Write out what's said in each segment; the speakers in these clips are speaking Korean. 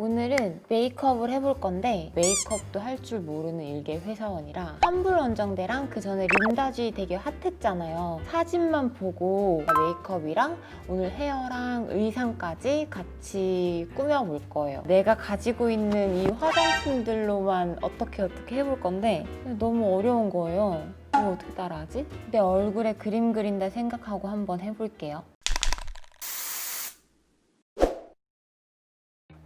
오늘은 메이크업을 해볼 건데 메이크업도 할 줄 모르는 일개 회사원이라 환불 원정대랑 그 전에 린다쥐 되게 핫했잖아요. 사진만 보고 메이크업이랑 오늘 헤어랑 의상까지 같이 꾸며볼 거예요. 내가 가지고 있는 이 화장품들로만 어떻게 어떻게 해볼 건데 너무 어려운 거예요. 이거 어떻게 따라하지? 내 얼굴에 그림 그린다 생각하고 한번 해볼게요.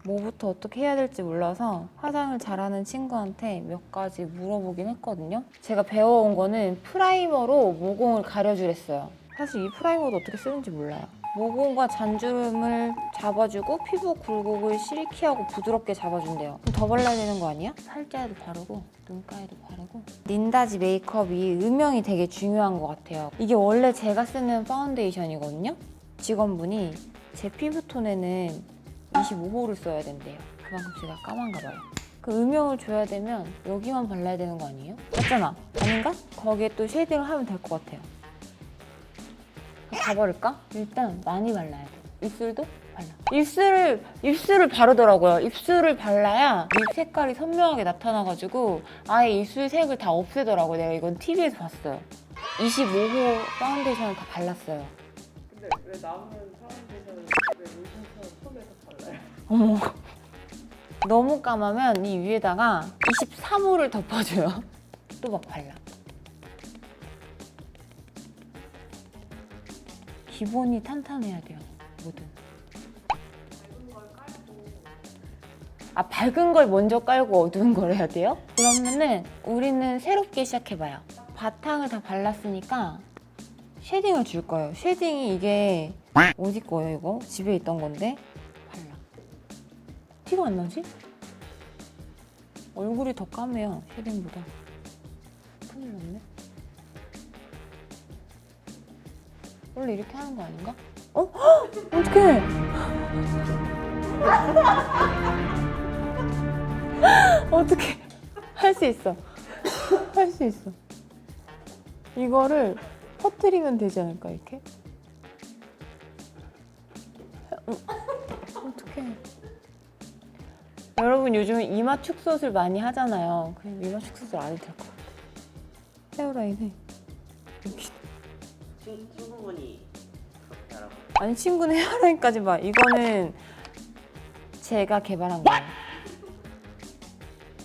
뭐부터 어떻게 해야 될지 몰라서 화장을 잘하는 친구한테 몇 가지 물어보긴 했거든요. 제가 배워온 거는 프라이머로 모공을 가려주랬어요. 사실 이 프라이머도 어떻게 쓰는지 몰라요. 모공과 잔주름을 잡아주고 피부 굴곡을 실키하고 부드럽게 잡아준대요. 더 발라야 되는 거 아니야? 살짝에도 바르고 눈가에도 바르고 린다지 메이크업이 음영이 되게 중요한 것 같아요. 이게 원래 제가 쓰는 파운데이션이거든요. 직원분이 제 피부톤에는 25호를 써야 된대요. 그만큼 제가 까만가 봐요. 그 음영을 줘야 되면 여기만 발라야 되는 거 아니에요? 맞잖아. 아닌가? 거기에 또 쉐이딩을 하면 될 것 같아요. 다 바를까? 일단 많이 발라야 돼. 입술도 발라. 입술을 입술을 바르더라고요. 입술을 발라야 입 색깔이 선명하게 나타나가지고 아예 입술 색을 다 없애더라고요. 내가 이건 TV에서 봤어요. 25호 파운데이션을 다 발랐어요. 근데 왜 남은 파운데이션을 왜 어머. 너무 까마면 이 위에다가 23호를 덮어줘요. 또 막 발라. 기본이 탄탄해야 돼요. 뭐든. 아 밝은 걸 먼저 깔고 어두운 걸 해야 돼요? 그러면은 우리는 새롭게 시작해봐요. 바탕을 다 발랐으니까 쉐딩을 줄 거예요. 쉐딩이 이게 어디 거예요 이거? 집에 있던 건데. 티가 안 나지? 얼굴이 더 까매요 쉐딩보다. 큰일 났네. 원래 이렇게 하는 거 아닌가? 어? 헉! 어떡해! 어떡해. 할 수 있어. 할 수 있어. 이거를 퍼뜨리면 되지 않을까, 이렇게? 어, 어떡해. 여러분 요즘 이마 축소술 많이 하잖아요. 그냥 이마 축소술 안 해도 될 것 같아. 헤어라인에 여기. 친, 친구분이 그렇게 하라고 아니 친구는 헤어라인까지 봐. 이거는 제가 개발한 거예요.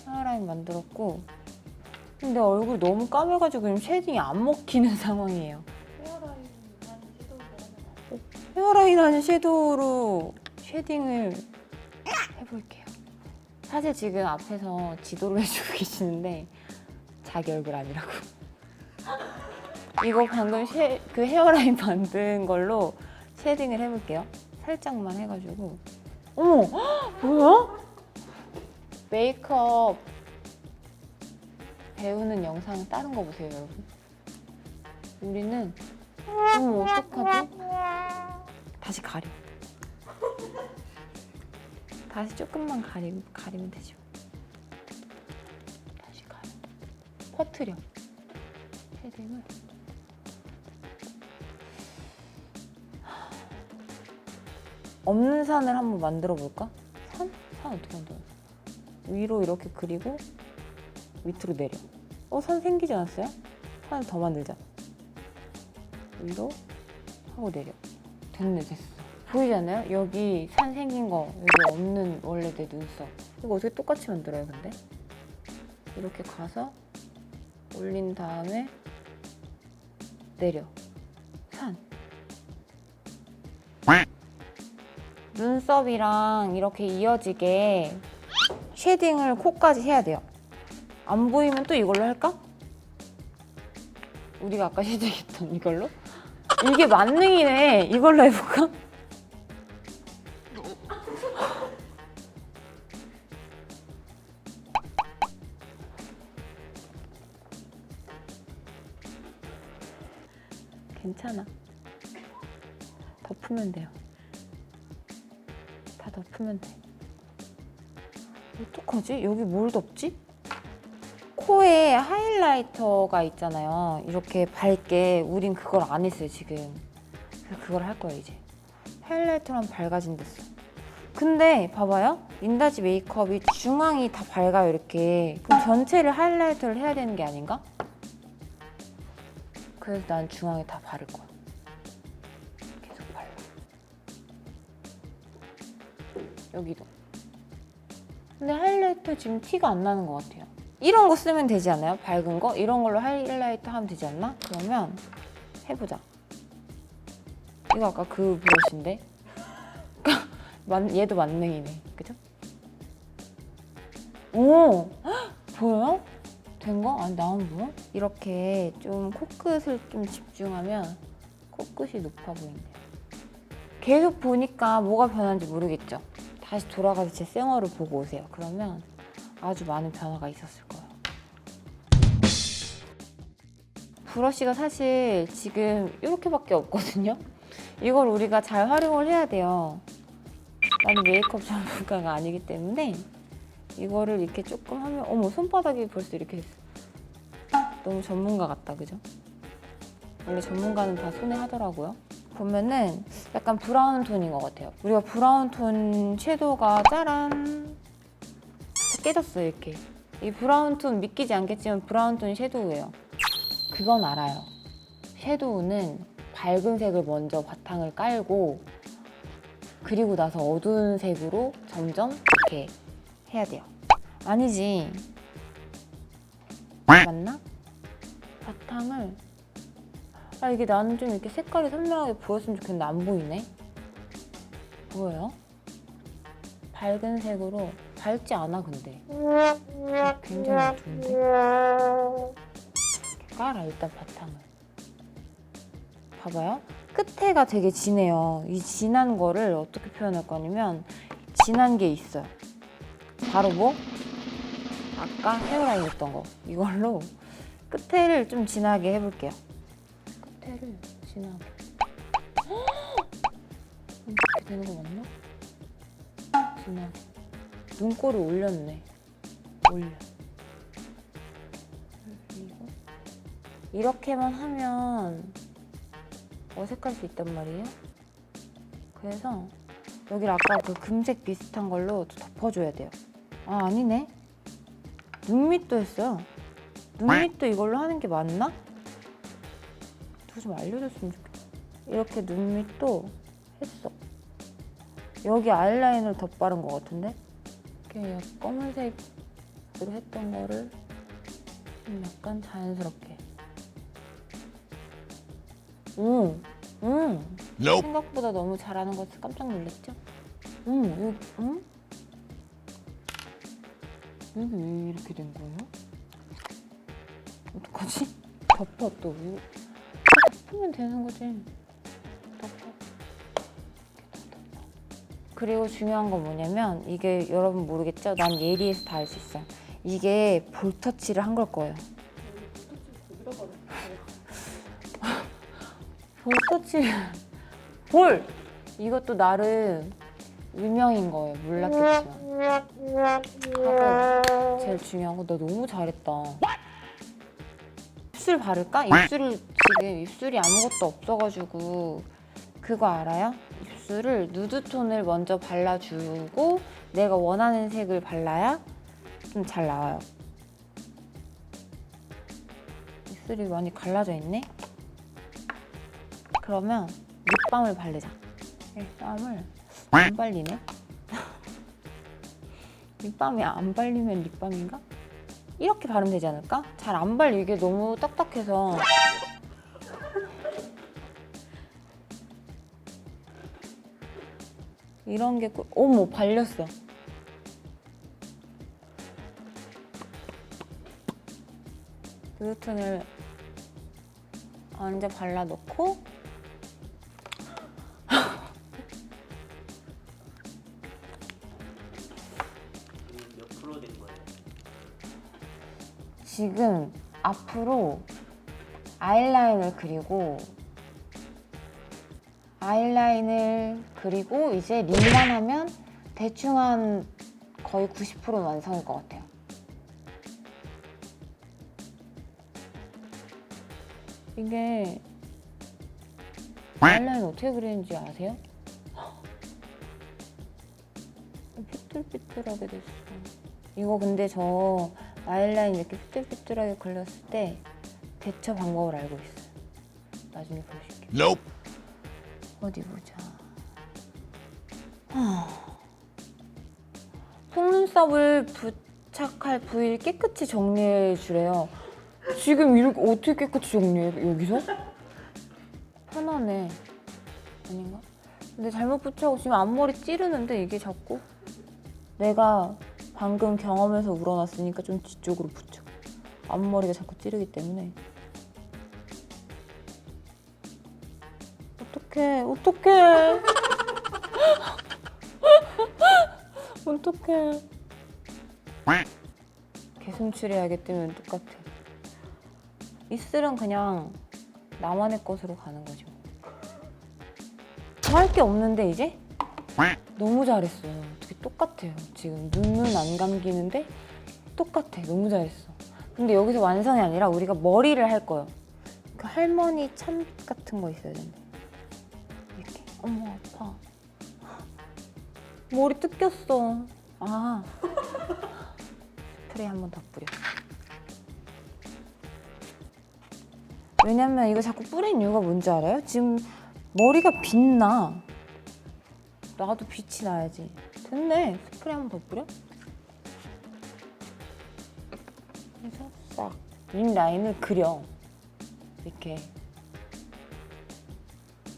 헤어라인 만들었고 근데 얼굴 너무 까매가지고 지금 쉐딩이 안 먹히는 상황이에요. 헤어라인 하는 섀도우로 쉐딩을 해볼게요. 사실 지금 앞에서 지도를 해주고 계시는데 자기 얼굴 아니라고. 이거 방금 쉐, 그 헤어라인 만든 걸로 쉐딩을 해볼게요. 살짝만 해가지고. 어머, 헉, 뭐야? 메이크업 배우는 영상 다른 거 보세요, 여러분. 우리는 어머 어떡하지? 다시 가려. 다시 조금만 가리, 가리면 되죠. 다시 가려. 퍼트려. 쉐딩을. 없는 산을 한번 만들어 볼까? 산? 산 어떻게 만들어? 위로 이렇게 그리고 밑으로 내려. 어, 산 생기지 않았어요? 산을 더 만들자. 위로 하고 내려. 됐네, 됐어. 보이지 않아요? 여기 산 생긴 거, 여기 없는 원래 내 눈썹. 이거 어떻게 똑같이 만들어요, 근데? 이렇게 가서 올린 다음에 내려. 산. 눈썹이랑 이렇게 이어지게 쉐딩을 코까지 해야 돼요. 안 보이면 또 이걸로 할까? 우리가 아까 쉐딩했던 이걸로? 이게 만능이네. 이걸로 해볼까? 괜찮아. 덮으면 돼요. 다 덮으면 돼. 어떡하지? 여기 뭘 덮지? 코에 하이라이터가 있잖아요. 이렇게 밝게. 우린 그걸 안 했어요, 지금. 그걸 할 거예요, 이제. 하이라이터랑 밝아진댔어. 근데 봐봐요. 인다지 메이크업이 중앙이 다 밝아요, 이렇게. 그럼 전체를 하이라이터를 해야 되는 게 아닌가? 그래서 난 중앙에 다 바를 거야. 계속 발라. 여기도. 근데 하이라이터 지금 티가 안 나는 것 같아요. 이런 거 쓰면 되지 않아요? 밝은 거? 이런 걸로 하이라이터 하면 되지 않나? 그러면 해보자. 이거 아까 그 브러쉬인데? 만, 얘도 만능이네. 그죠? 오! 헉, 보여요? 된 거? 아니, 나온 뭐? 이렇게 좀 코끝을 좀 집중하면 코끝이 높아 보이네요. 계속 보니까 뭐가 변한지 모르겠죠? 다시 돌아가서 제 생얼을 보고 오세요. 그러면 아주 많은 변화가 있었을 거예요. 브러쉬가 사실 지금 이렇게밖에 없거든요. 이걸 우리가 잘 활용을 해야 돼요. 나는 메이크업 전문가가 아니기 때문에 이거를 이렇게 조금 하면 어머 손바닥이 벌써 이렇게 됐어. 너무 전문가 같다 그죠? 원래 전문가는 다 손에 하더라고요. 보면은 약간 브라운 톤인 것 같아요. 우리가 브라운 톤 섀도우가 짜란 깨졌어요 이렇게. 이 브라운 톤 믿기지 않겠지만 브라운 톤 섀도우예요. 그건 알아요. 섀도우는 밝은 색을 먼저 바탕을 깔고 그리고 나서 어두운 색으로 점점 이렇게 해야 돼요. 아니지. 맞나? 아 이게 나는 좀 이렇게 색깔이 선명하게 보였으면 좋겠는데 안 보이네. 보여요? 밝은 색으로 밝지 않아 근데. 굉장히 이렇게 깔아 일단 바탕을. 봐봐요. 끝에가 되게 진해요. 이 진한 거를 어떻게 표현할 거냐면 진한 게 있어요. 바로 뭐? 아까 헤어라인 했던 거. 이걸로 끝에를 좀 진하게 해볼게요 끝에를 진하게 이렇게 되는 거 맞나? 진하게 눈꼬를 올렸네. 올려. 그리고 이렇게만 하면 어색할 수 있단 말이에요? 그래서 여기를 아까 그 금색 비슷한 걸로 또 덮어줘야 돼요. 아 아니네. 눈 밑도 했어요. 눈 밑도 이걸로 하는 게 맞나? 누가 좀 알려줬으면 좋겠다 이렇게 눈 밑도 했어 여기 아이라인을 덧바른 것 같은데 이렇게 약간 검은색으로 했던 거를 좀 약간 자연스럽게 음, 음. Nope. 생각보다 너무 잘하는 것 같아서 깜짝 놀랐죠? 음, 여기, 음? 여기 왜 이렇게 된 거예요? 어떡하지? 덮어 또. 덮으면 되는 거지. 그리고 중요한 건 뭐냐면 이게 여러분 모르겠죠? 난 예리해서 다 할 수 있어. 이게 볼터치를 한 걸 거예요. 볼터치 볼 이것도 나름 유명인 거예요 몰랐겠지만 하고 제일 중요한 거너 너무 잘했다 입술 바를까? 입술을 지금 입술이 아무것도 없어가지고 그거 알아요? 입술을 누드톤을 먼저 발라주고 내가 원하는 색을 발라야 좀 잘 나와요 입술이 많이 갈라져 있네 그러면 립밤을 바르자. 립밤을 안 발리네. 립밤이 안 발리면 립밤인가? 이렇게 바르면 되지 않을까? 잘 안 발리 이게 너무 딱딱해서. 이런 게 꾸... 어머 발렸어. 누드톤을 먼저 발라놓고 지금 앞으로 아이라인을 그리고 아이라인을 그리고 이제 립만 하면 대충 한 거의 90% 완성일 것 같아요. 이게 아이라인 어떻게 그리는지 아세요? 삐뚤삐뚤하게 됐어. 이거 근데 저 아이라인 이렇게 삐뚤삐뚤하게 걸렸을 때 대처 방법을 알고 있어요. 나중에 보여줄게. Nope. 어디 보자. 하... 속눈썹을 부착할 부위를 깨끗이 정리해 주래요. 지금 이렇게 어떻게 깨끗이 정리해? 여기서? 편하네. 아닌가? 근데 잘못 붙여고 지금 앞머리 찌르는데 이게 자꾸 내가 방금 경험해서 우러났으니까 좀 뒤쪽으로 붙여. 앞머리가 자꾸 찌르기 때문에. 어떡해, 어떡해. 어떡해. 개송출해야기 때문에 똑같아. 이슬은 그냥 나만의 것으로 가는 거죠. 더 할 게 없는데 이제? 너무 잘했어. 똑같아요. 지금 눈은 안 감기는데 똑같아. 너무 잘했어. 근데 여기서 완성이 아니라 우리가 머리를 할 거예요. 그 할머니 참빛 같은 거 있어야 된다. 이렇게. 어머 아파. 머리 뜯겼어. 아. 스프레이 한 번 더 뿌려. 왜냐면 이거 자꾸 뿌린 이유가 뭔지 알아요? 지금 머리가 빛나. 나도 빛이 나야지. 됐네. 스프레이 한 번 더 뿌려. 그래서 싹. 윗 라인을 그려. 이렇게.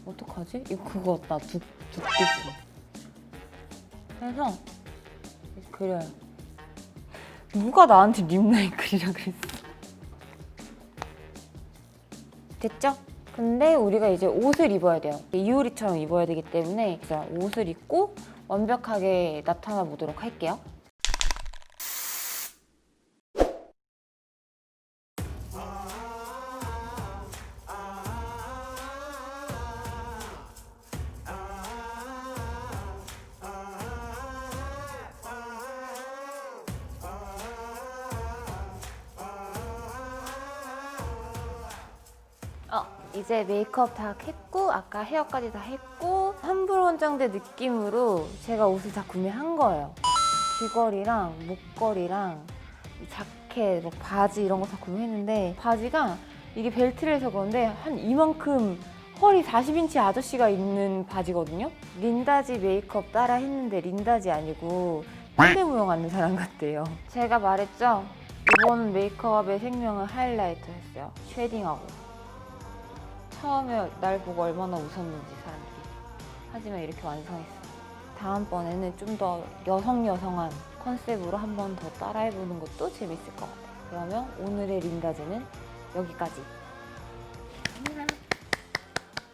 어떡하지? 이거 그거 나 두, 두께기. 그래서 그려요. 누가 나한테 립라인 그리라 그랬어? 됐죠? 근데 우리가 이제 옷을 입어야 돼요. 이효리처럼 입어야 되기 때문에 자, 옷을 입고 완벽하게 나타나 보도록 할게요. 이제 메이크업 다 했고 아까 헤어까지 다 했고 환불 원정대 느낌으로 제가 옷을 다 구매한 거예요. 귀걸이랑 목걸이랑 이 자켓, 뭐 바지 이런 거 다 구매했는데 바지가 이게 벨트를 해서 그런데 한 이만큼 허리 40인치 아저씨가 입는 바지거든요. 린다지 메이크업 따라 했는데 린다지 아니고 꼰대 모양 하는 사람 같대요. 제가 말했죠. 이번 메이크업의 생명은 하이라이트 했어요. 쉐딩하고. 처음에 날 보고 얼마나 웃었는지 사람들이. 하지만 이렇게 완성했어. 다음번에는 좀 더 여성 여성한 컨셉으로 한 번 더 따라해보는 것도 재밌을 것 같아요. 그러면 오늘의 린다즈는 여기까지. 안녕.